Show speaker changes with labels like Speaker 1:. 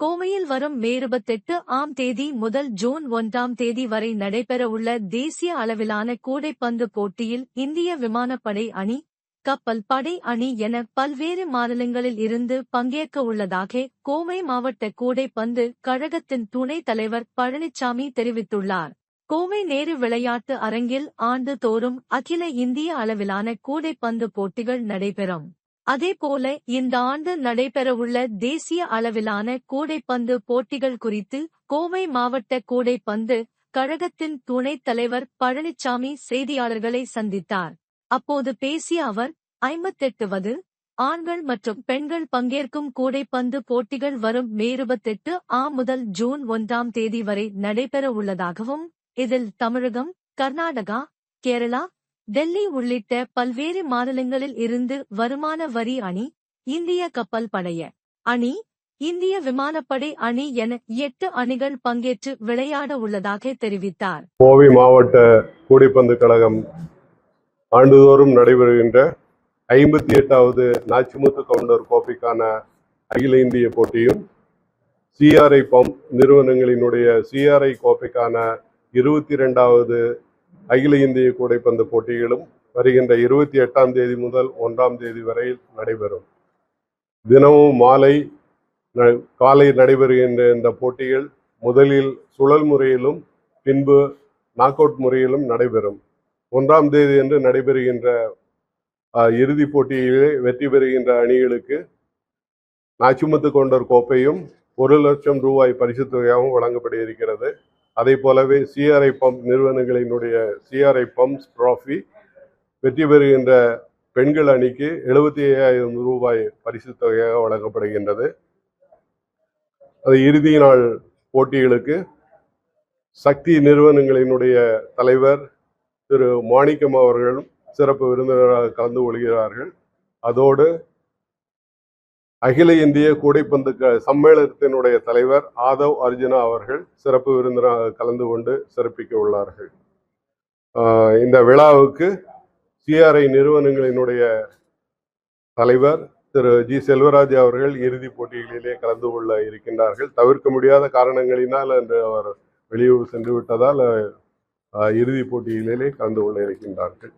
Speaker 1: கோவையில் வரும் மே இருபத்தெட்டு ஆம் தேதி முதல் ஜூன் ஒன்றாம் தேதி வரை நடைபெறவுள்ள தேசிய அளவிலான கூடைப்பந்து போட்டியில் இந்திய விமானப்படை அணி கப்பல் படை அணி என பல்வேறு மாநிலங்களில் இருந்து பங்கேற்க உள்ளதாக கோவை மாவட்ட கூடைப்பந்து கழகத்தின் துணைத் தலைவர் பழனிசாமி தெரிவித்துள்ளார். கோவை நேரு விளையாட்டு அரங்கில் ஆண்டு தோறும் அகில இந்திய அளவிலான கூடைப்பந்து போட்டிகள் நடைபெறும். அதேபோல இந்த ஆண்டு நடைபெறவுள்ள தேசிய அளவிலான கூடைப்பந்து போட்டிகள் குறித்து கோவை மாவட்ட கூடைப்பந்து கழகத்தின் துணைத் தலைவர் பழனிசாமி செய்தியாளர்களை சந்தித்தார். அப்போது பேசிய அவர் ஐம்பத்தெட்டுவது ஆண்கள் மற்றும் பெண்கள் பங்கேற்கும் கூடைப்பந்து போட்டிகள் வரும் மே இருபத்தெட்டு ஆ முதல் ஜூன் ஒன்றாம் தேதி வரை நடைபெற உள்ளதாகவும் இதில் தமிழகம் கர்நாடகா கேரளா டெல்லி உள்ளிட்ட பல்வேறு மாநிலங்களில் இருந்து வருமான வரி அணி இந்திய கப்பல் படைய அணி இந்திய விமானப்படை அணி என எட்டு அணிகள் பங்கேற்று விளையாட உள்ளதாக தெரிவித்தார்.
Speaker 2: கோவை மாவட்ட கூடைப்பந்து கழகம் ஆண்டுதோறும் நடைபெறுகின்ற ஐம்பத்தி எட்டாவது நாச்சிமுத்து கவுண்டர் கோப்பைக்கான அகில இந்திய போட்டியும் சிஆர்ஐ பம்ப் நிறுவனங்களினுடைய சிஆர்ஐ கோப்பைக்கான இருபத்தி ரெண்டாவது அகில இந்திய கூடைப்பந்து போட்டிகளும் வருகின்ற இருபத்தி எட்டாம் தேதி முதல் ஒன்றாம் தேதி வரை நடைபெறும். தினமும் மாலை காலை நடைபெறுகின்ற இந்த போட்டிகள் முதலில் சுழல் முறையிலும் பின்பு நாக் அவுட் முறையிலும் நடைபெறும். ஒன்றாம் தேதி என்று நடைபெறுகின்ற இறுதிப் போட்டியிலே வெற்றி பெறுகின்ற அணிகளுக்கு நாச்சிமுத்து கொண்டர் கோப்பையும் ஒரு லட்சம் ரூபாய் பரிசுத் தொகையாகவும் வழங்கப்பட இருக்கிறது அதை போலவே சிஆர்ஐ பம்ப் நிறுவனங்களினுடைய சிஆர்ஐ பம்ப்ஸ் ட்ராஃபி வெற்றி பெறுகின்ற பெண்கள் அணிக்கு எழுபத்தி ஐயாயிரம் ரூபாய் பரிசு தொகையாக வழங்கப்படுகின்றது. அது இறுதி நாள் போட்டிகளுக்கு சக்தி நிறுவனங்களினுடைய தலைவர் திரு மாணிக்கம் அவர்களும் சிறப்பு விருந்தினராக கலந்து கொள்கிறார்கள். அதோடு அகில இந்திய கூடைப்பந்து க- சம்மேளனத்தினுடைய தலைவர் ஆதவ் அர்ஜுனா அவர்கள் சிறப்பு விருந்தினராக கலந்து கொண்டு சிறப்பிக்க உள்ளார்கள். இந்த விழாவுக்கு சிஆர்ஐ நிறுவனங்களினுடைய தலைவர் திரு ஜி செல்வராஜ் அவர்கள் இறுதிப் போட்டிகளிலே கலந்து கொள்ள இருக்கின்றார்கள். தவிர்க்க முடியாத காரணங்களினால் அன்று அவர் வெளியூர் சென்று விட்டதால் இறுதிப் போட்டிகளிலே கலந்து கொள்ள இருக்கின்றார்கள்.